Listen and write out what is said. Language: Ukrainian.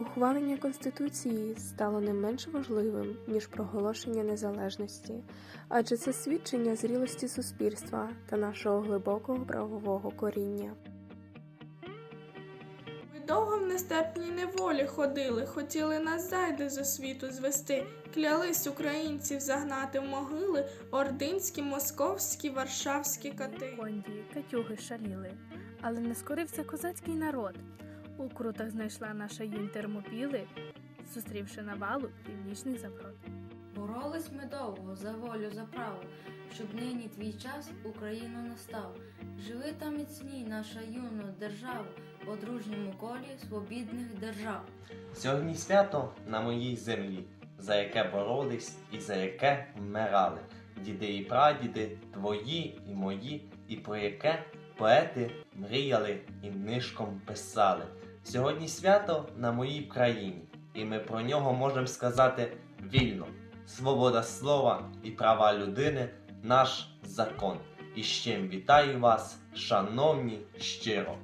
Ухвалення Конституції стало не менш важливим, ніж проголошення незалежності, адже це свідчення зрілості суспільства та нашого глибокого правового коріння. Ми довго в нестерпній неволі ходили, хотіли нас зайди зо світу звести, клялись українців загнати в могили ординські, московські, варшавські кати. Катюги шаліли, але не скорився козацький народ. У крутах знайшла наша юнь термопіли, зустрівши навалу північний заброд. Боролись ми довго за волю, за право, щоб нині твій час Україну настав. Живи та міцній наша юна держава, по дружньому колі свобідних держав. Сьогодні свято на моїй землі, за яке боролись і за яке вмирали. Діди і прадіди, твої і мої, і про яке поети мріяли і нишком писали. Сьогодні свято на моїй країні, і ми про нього можемо сказати вільно. Свобода слова і права людини наш закон. І з чим вітаю вас, шановні щиро!